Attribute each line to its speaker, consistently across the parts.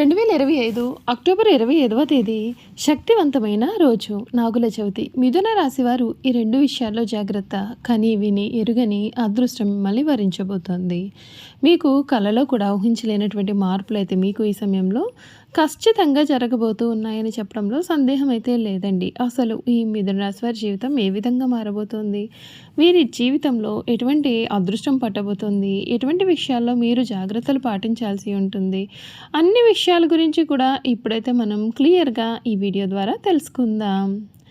Speaker 1: రెండు వేల ఇరవై ఐదు అక్టోబర్ ఇరవై ఐదవ తేదీ శక్తివంతమైన రోజు. నాగుల చవితి. మిథున రాశి వారు ఈ రెండు విషయాల్లో జాగ్రత్త. కని విని ఎరుగని అదృష్టం మిమ్మల్ని వరించబోతోంది. మీకు కళలో కూడా ఊహించలేనటువంటి మార్పులు అయితే మీకు ఈ సమయంలో ఖచ్చితంగా జరగబోతూ ఉన్నాయని చెప్పడంలో సందేహం అయితే లేదండి. అసలు ఈ మిథునరాశి వారి జీవితం ఏ విధంగా మారబోతుంది? వీరి జీవితంలో ఎటువంటి అదృష్టం పట్టబోతుంది? ఎటువంటి విషయాల్లో మీరు జాగ్రత్తలు పాటించాల్సి ఉంటుంది? అన్ని విషయాల గురించి కూడా ఇప్పుడైతే మనం క్లియర్గా ఈ వీడియో ద్వారా తెలుసుకుందాం.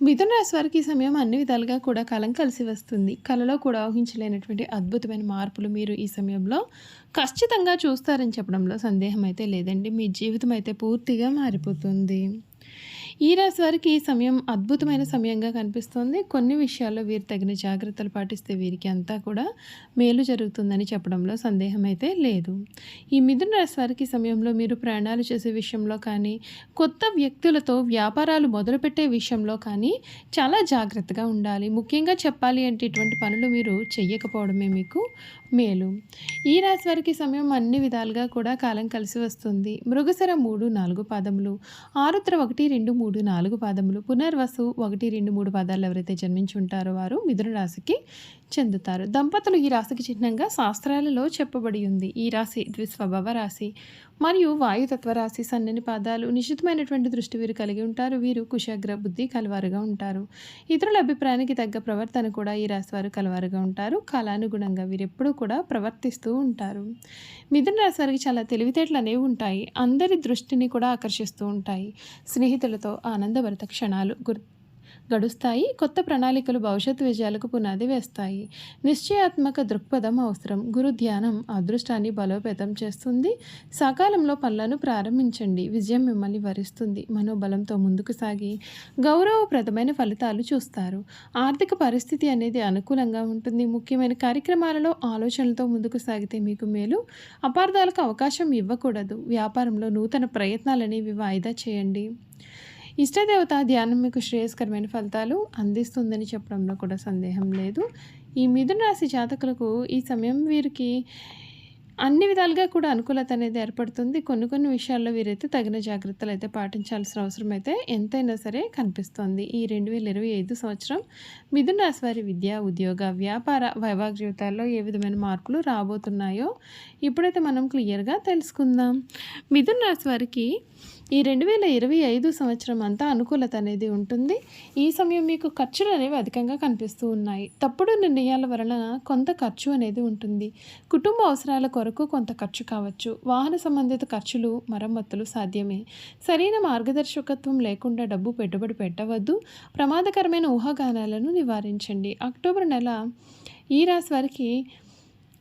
Speaker 1: మిథున రాశి వారికి ఈ సమయం అన్ని విధాలుగా కూడా కాలం కలిసి వస్తుంది. కళలో కూడా ఊహించలేనటువంటి అద్భుతమైన మార్పులు మీరు ఈ సమయంలో ఖచ్చితంగా చూస్తారని చెప్పడంలో సందేహం అయితే లేదండి. మీ జీవితం అయితే పూర్తిగా మారిపోతుంది. ఈ రాశి వారికి ఈ సమయం అద్భుతమైన సమయంగా కనిపిస్తోంది. కొన్ని విషయాల్లో వీరు తగిన జాగ్రత్తలు పాటిస్తే వీరికి అంతా కూడా మేలు జరుగుతుందని చెప్పడంలో సందేహం అయితే లేదు. ఈ మిథున రాశి వారికి సమయంలో మీరు ప్రయాణాలు చేసే విషయంలో కానీ కొత్త వ్యక్తులతో వ్యాపారాలు మొదలుపెట్టే విషయంలో కానీ చాలా జాగ్రత్తగా ఉండాలి. ముఖ్యంగా చెప్పాలి అంటే ఇటువంటి పనులు మీరు చెయ్యకపోవడమే మీకు మేలు. ఈ రాశి వారికి సమయం అన్ని విధాలుగా కూడా కాలం కలిసి వస్తుంది. మృగసర మూడు నాలుగు పాదములు ఆరుద్ర ఒకటి రెండు మూడు మూడు నాలుగు పాదములు పునర్వసు ఒకటి రెండు మూడు పాదాలు ఎవరైతే జన్మించి ఉంటారో వారు మిథున రాశికి చెందుతారు. దంపతులు ఈ రాశికి చిహ్నంగా శాస్త్రాలలో చెప్పబడి ఉంది. ఈ రాశి ద్విస్వభావ రాశి మరియు వాయుతత్వ రాశి సన్నని పాదాలు నిశ్చితమైనటువంటి దృష్టి వీరు కలిగి ఉంటారు. వీరు కుశాగ్ర బుద్ధి కలవారుగా ఉంటారు. ఇతరుల అభిప్రాయానికి తగ్గ ప్రవర్తన కూడా ఈ రాశి వారు కలవారుగా ఉంటారు. కాలానుగుణంగా వీరు ఎప్పుడూ కూడా ప్రవర్తిస్తూ ఉంటారు. మిథున రాశి వారికి చాలా తెలివితేటలు అనేవి ఉంటాయి. అందరి దృష్టిని కూడా ఆకర్షిస్తూ ఉంటాయి. స్నేహితులతో ఆనందభరిత క్షణాలు గుర్తు గడుస్తాయి. కొత్త ప్రణాళికలు భవిష్యత్తు విజయాలకు పునాది వేస్తాయి. నిశ్చయాత్మక దృక్పథం అవసరం. గురు ధ్యానం అదృష్టాన్ని బలోపేతం చేస్తుంది. సకాలంలో పనులను ప్రారంభించండి. విజయం మిమ్మల్ని వరిస్తుంది. మనోబలంతో ముందుకు సాగి గౌరవప్రదమైన ఫలితాలు చూస్తారు. ఆర్థిక పరిస్థితి అనేది అనుకూలంగా ఉంటుంది. ముఖ్యమైన కార్యక్రమాలలో ఆలోచనలతో ముందుకు సాగితే మీకు మేలు. అపార్థాలకు అవకాశం ఇవ్వకూడదు. వ్యాపారంలో నూతన ప్రయత్నాలు అనేవి వాయిదా చేయండి. ఇష్టదేవత ధ్యానం మీకు శ్రేయస్కరమైన ఫలితాలు అందిస్తుందని చెప్పడంలో కూడా సందేహం లేదు. ఈ మిథున రాశి జాతకులకు ఈ సమయం వీరికి అన్ని విధాలుగా కూడా అనుకూలత అనేది ఏర్పడుతుంది. కొన్ని కొన్ని విషయాల్లో వీరైతే తగిన జాగ్రత్తలు అయితే పాటించాల్సిన అవసరం అయితే ఎంతైనా సరే కనిపిస్తోంది. ఈ రెండు వేల ఇరవై ఐదు సంవత్సరం మిథున రాశి వారి విద్య ఉద్యోగ వ్యాపార వైవాహిక జీవితాల్లో ఏ విధమైన మార్పులు రాబోతున్నాయో ఇప్పుడైతే మనం క్లియర్గా తెలుసుకుందాం. మిథున రాశి వారికి ఈ రెండు వేల ఇరవై ఐదు సంవత్సరం అంతా అనుకూలత అనేది ఉంటుంది. ఈ సమయం మీకు ఖర్చులు అనేవి అధికంగా కనిపిస్తూ ఉన్నాయి. తప్పుడు నిర్ణయాల వలన కొంత ఖర్చు అనేది ఉంటుంది. కుటుంబ అవసరాల కొరకు కొంత ఖర్చు కావచ్చు. వాహన సంబంధిత ఖర్చులు మరమ్మతులు సాధ్యమే. సరైన మార్గదర్శకత్వం లేకుండా డబ్బు పెట్టుబడి పెట్టవద్దు. ప్రమాదకరమైన ఊహాగానాలను నివారించండి. అక్టోబర్ నెల ఈ రాశి వారికి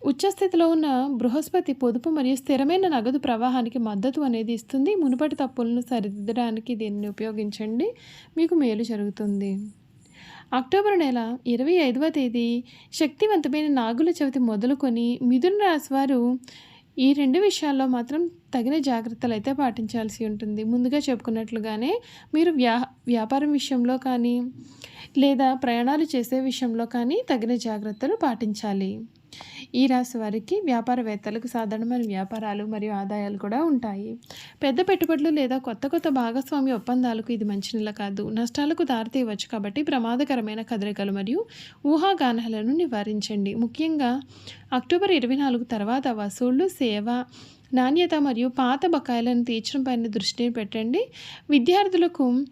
Speaker 1: ఉచ్చస్థితిలో ఉన్న బృహస్పతి పొదుపు మరియు స్థిరమైన నగదు ప్రవాహానికి మద్దతు అనేది ఇస్తుంది. మునుపటి తప్పులను సరిదిద్దడానికి దీన్ని ఉపయోగించండి. మీకు మేలు జరుగుతుంది. అక్టోబర్ నెల ఇరవై ఐదవ తేదీ శక్తివంతమైన నాగుల చవితి మొదలుకొని మిథున రాశి వారు ఈ రెండు విషయాల్లో మాత్రం తగిన జాగ్రత్తలు అయితే పాటించాల్సి ఉంటుంది. ముందుగా చెప్పుకున్నట్లుగానే మీరు వ్యా వ్యాపారం విషయంలో కానీ లేదా ప్రయాణాలు చేసే విషయంలో కానీ తగిన జాగ్రత్తలు పాటించాలి. ఈ రాశి వారికి వ్యాపారవేత్తలకు సాధారణమైన వ్యాపారాలు మరియు ఆదాయాలు కూడా ఉంటాయి. పెద్ద పెట్టుబడులు లేదా కొత్త కొత్త భాగస్వామి ఒప్పందాలకు ఇది మంచి నెల కాదు. నష్టాలకు దారితీయవచ్చు కాబట్టి ప్రమాదకరమైన కదలికలు మరియు ఊహాగానాలను నివారించండి. ముఖ్యంగా అక్టోబర్ ఇరవై నాలుగు తర్వాత వసూళ్ళు సేవ నాణ్యత మరియు పాత బకాయిలను తీర్చడం పైన దృష్టిని పెట్టండి. విద్యార్థులకు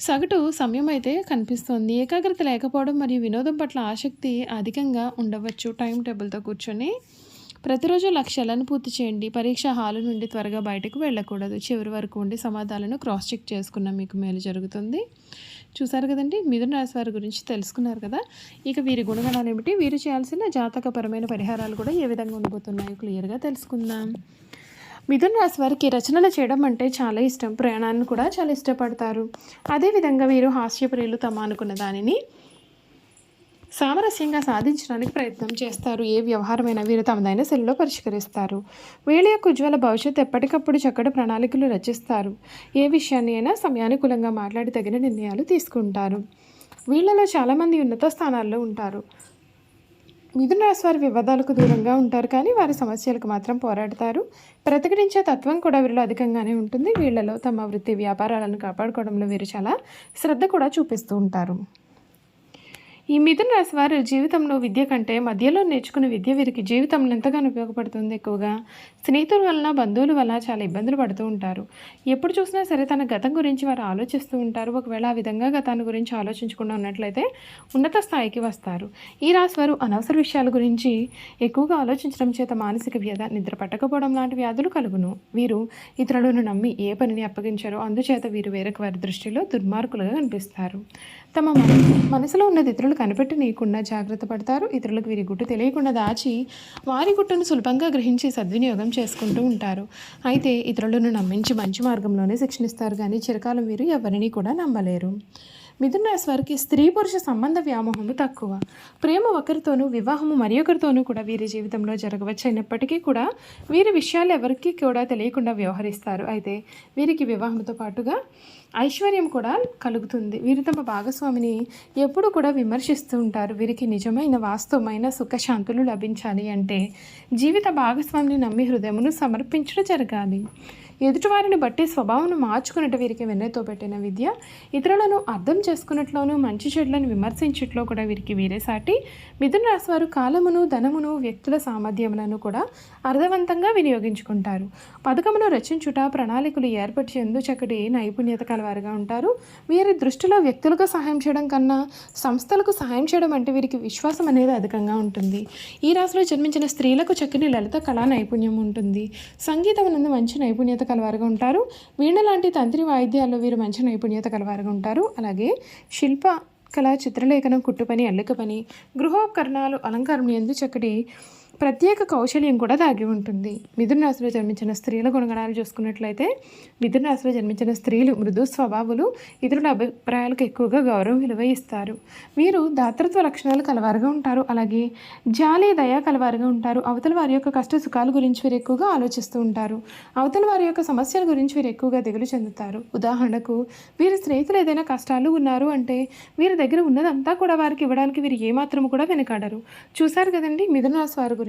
Speaker 1: సగటు సమయం అయితే కనిపిస్తుంది. ఏకాగ్రత లేకపోవడం మరియు వినోదం పట్ల ఆసక్తి అధికంగా ఉండవచ్చు. టైం టేబుల్తో కూర్చొని ప్రతిరోజు లక్ష్యాలను పూర్తి చేయండి. పరీక్ష హాలు నుండి త్వరగా బయటకు వెళ్ళకూడదు. చివరి వరకు ఉండి సమాధానాలను క్రాస్ చెక్ చేసుకున్న మీకు మేలు జరుగుతుంది. చూసారు కదండి మిథున రాశి వారి గురించి తెలుసుకున్నారు కదా. ఇక వీరి గుణగణాలు ఏమిటి? వీరు చేయాల్సిన జాతకపరమైన పరిహారాలు కూడా ఏ విధంగా ఉండబోతున్నాయో క్లియర్గా తెలుసుకుందాం. మిథున రాశి వారికి రచనలు చేయడం అంటే చాలా ఇష్టం ప్రయాణాన్ని కూడా చాలా ఇష్టపడతారు. అదేవిధంగా వీరు హాస్యప్రియులు తమ అనుకున్న దానిని సామరస్యంగా సాధించడానికి ప్రయత్నం చేస్తారు. ఏ వ్యవహారమైనా వీరు తమదైన శైలిలో పరిష్కరిస్తారు. వీళ్ళ యొక్క ఉజ్వల భవిష్యత్తు ఎప్పటికప్పుడు చక్కటి ప్రణాళికలు రచిస్తారు. ఏ విషయాన్ని అయినా సమయానుకూలంగా మాట్లాడి తగిన నిర్ణయాలు తీసుకుంటారు. వీళ్ళలో చాలామంది ఉన్నత స్థానాల్లో ఉంటారు. మిథున రాశి వారి వివాదాలకు దూరంగా ఉంటారు కానీ వారి సమస్యలకు మాత్రం పోరాడతారు. ప్రతిఘటించే తత్వం కూడా వీరిలో అధికంగానే ఉంటుంది. వీళ్ళలో తమ వృత్తి వ్యాపారాలను కాపాడుకోవడంలో వీరు చాలా శ్రద్ధ కూడా చూపిస్తూ ఉంటారు. ఈ మిథున రాశి వారి జీవితంలో విద్య కంటే మధ్యలో నేర్చుకున్న విద్య వీరికి జీవితంలో ఎంతగానో ఉపయోగపడుతుంది ఎక్కువగా. స్నేహితుల వలన బంధువుల వల్ల చాలా ఇబ్బందులు పడుతూ ఉంటారు. ఎప్పుడు చూసినా సరే తన గతం గురించి వారు ఆలోచిస్తూ ఉంటారు. ఒకవేళ ఆ విధంగా గతాన్ని గురించి ఆలోచించకుండా ఉన్నట్లయితే ఉన్నత స్థాయికి వస్తారు. ఈ రాశి వారు అనవసర విషయాల గురించి ఎక్కువగా ఆలోచించడం చేత మానసిక వ్యధ నిద్ర పట్టకపోవడం లాంటి వ్యాధులు కలుగును. వీరు ఇతరులను నమ్మి ఏ పనిని అప్పగించారో అందుచేత వీరు వేరొక వారి దృష్టిలో దుర్మార్గులుగా కనిపిస్తారు. తమ మనసులో ఉన్నది ఇతరులకు కనిపెట్టి నీయకుండా జాగ్రత్త పడతారు. ఇతరులకు వీరి గుట్టు తెలియకుండా దాచి వారి గుట్టును సులభంగా గ్రహించి సద్వినియోగం చేసుకుంటూ ఉంటారు. అయితే ఇతరులను నమ్మించి మంచి మార్గంలోనే శిక్షణిస్తారు. కానీ చిరకాలం వీరు ఎవరిని కూడా నమ్మలేరు. మిథున రాశి వారికి స్త్రీ పురుష సంబంధ వ్యామోహము తక్కువ. ప్రేమ ఒకరితోనూ వివాహము మరి ఒకరితోనూ కూడా వీరి జీవితంలో జరగవచ్చు అయినప్పటికీ కూడా వీరి విషయాలు ఎవరికి కూడా తెలియకుండా వ్యవహరిస్తారు. అయితే వీరికి వివాహంతో పాటుగా ఐశ్వర్యం కూడా కలుగుతుంది. వీరు తమ భాగస్వామిని ఎప్పుడు కూడా విమర్శిస్తూ ఉంటారు. వీరికి నిజమైన వాస్తవమైన సుఖశాంతులు లభించాలి అంటే జీవిత భాగస్వామిని నమ్మి హృదయమును సమర్పించడం జరగాలి. ఎదుటివారిని బట్టి స్వభావం మార్చుకున్నట్టు వీరికి వెన్నెతో పెట్టిన విద్య. ఇతరులను అర్థం చేసుకున్నట్లోనూ మంచి చెడులను విమర్శించట్లో కూడా వీరికి వీరే సాటి. మిథున రాశి వారు కాలమును ధనమును వ్యక్తుల సామర్థ్యములను కూడా అర్థవంతంగా వినియోగించుకుంటారు. పథకమును రచించుట ప్రణాళికలు ఏర్పరిచి చక్కటి నైపుణ్యత కలవారుగా ఉంటారు. వీరి దృష్టిలో వ్యక్తులకు సహాయం చేయడం కన్నా సంస్థలకు సహాయం చేయడం అంటే వీరికి విశ్వాసం అనేది అధికంగా ఉంటుంది. ఈ రాశిలో జన్మించిన స్త్రీలకు చక్కని లలిత కళా నైపుణ్యం ఉంటుంది. సంగీతం నందు మంచి నైపుణ్యత కలవారుగా ఉంటారు. వీణ లాంటి తంత్రి వాయిద్యాల్లో వీరు మంచి నైపుణ్యత కలవారుగా ఉంటారు. అలాగే శిల్ప కళ చిత్రలేఖనం కుట్టుపని అల్లిక పని గృహోపకరణాలు అలంకారం ఎందు చక్కటి ప్రత్యేక కౌశల్యం కూడా దాగి ఉంటుంది. మిథున రాశిలో జన్మించిన స్త్రీల గుణగణాలు చూసుకున్నట్లయితే మిథున రాశిలో జన్మించిన స్త్రీలు మృదు స్వభావాలు ఇతరుల అభిప్రాయాలకు ఎక్కువగా గౌరవం విలువ ఇస్తారు. వీరు దాతృత్వ లక్షణాలు కలవారుగా ఉంటారు. అలాగే జాలి దయ కలవారుగా ఉంటారు. అవతల వారి యొక్క కష్ట సుఖాల గురించి వీరు ఎక్కువగా ఆలోచిస్తూ ఉంటారు. అవతల వారి యొక్క సమస్యల గురించి వీరు ఎక్కువగా దిగులు చెందుతారు. ఉదాహరణకు వీరి స్నేహితులు ఏదైనా కష్టాలు ఉన్నారు అంటే వీరి దగ్గర ఉన్నదంతా కూడా వారికి ఇవ్వడానికి వీరు ఏమాత్రం కూడా వెనకాడరు. చూశారు కదండి మిథున రాశి వారి గురించి.